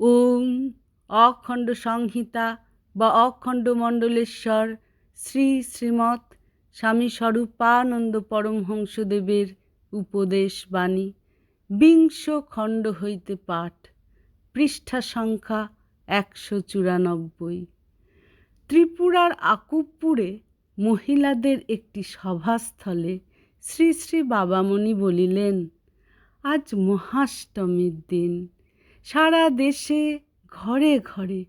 ওম অখণ্ড সংহিতা বা অখণ্ড মণ্ডলেশ্বর শ্রী শ্রীমৎ স্বামী স্বরূপানন্দ পরমহংসদেবের উপদেশ বাণী। বিংশ খণ্ড হইতে পাঠ, পৃষ্ঠা সংখ্যা একশো চুরানব্বই। ত্রিপুরার আকুবপুরে মহিলাদের একটি সভাস্থলে শ্রী শ্রী বাবামণি বলিলেন, আজ মহাষ্টমীর দিন। সারা দেশে ঘরে ঘরে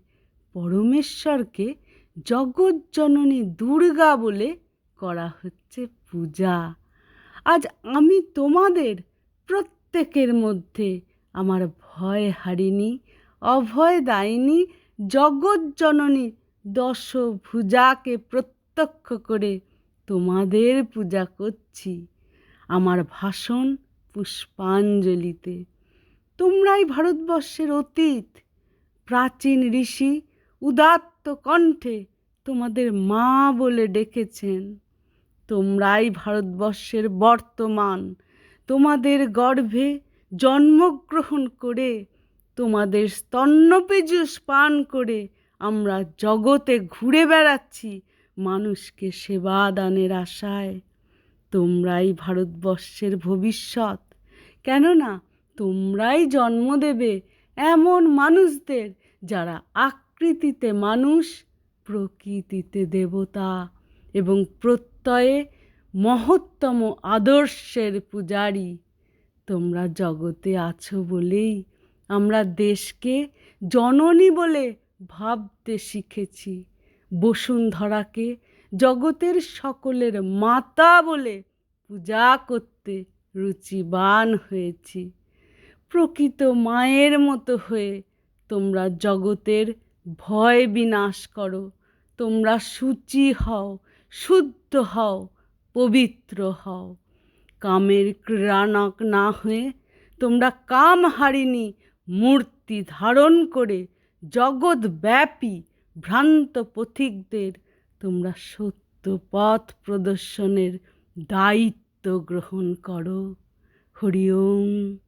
পরমেশ্বরকে জগজ্জননী দুর্গা বলে করা হচ্ছে পূজা। আজ আমি তোমাদের প্রত্যেকের মধ্যে আমার ভয় হারিনি, অভয় দায়িনী জগজ্জননী দশভুজাকে প্রত্যক্ষ করে তোমাদের পূজা করছি। আমার ভাষণ পুষ্পাঞ্জলিতে। তোমরাই ভারতবর্ষের অতীত। প্রাচীন ঋষি উদাত্ত কণ্ঠে তোমাদের মা বলে ডেকেছেন, তোমরাই ভারতবর্ষের বর্তমান। তোমাদের গর্ভে জন্মগ্রহণ করে, তোমাদের স্তন্যপেজুস পান করে আমরা জগতে ঘুরে বেড়াচ্ছি মানুষকে সেবা দানের আশায়। তোমরাই ভারতবর্ষের ভবিষ্যৎ। কেননা তোমরাই জন্ম দেবে এমন মানুষদের যারা আকৃতিতে মানুষ, প্রকৃতিতে দেবতা এবং প্রত্যয়ে মহত্তম আদর্শের পূজারী। তোমরা জগতে আছো বলেই আমরা দেশকে জননী বলে ভাবতে শিখেছি। বসুন্ধরাকে জগতের সকলের মাতা বলে পূজা করতে রুচিবান হয়েছি। প্রকৃত মায়ের মতো হয়ে তোমরা জগতের ভয় বিনাশ করো। তোমরা সূচি হও, শুদ্ধ হও, পবিত্র হও। কামের ক্রীড়ানক না হয়ে তোমরা কাম হারিনি মূর্তি ধারণ করে জগৎব্যাপী ভ্রান্ত পথিকদের তোমরা সত্য পথ প্রদর্শনের দায়িত্ব গ্রহণ করো। হরি ওম।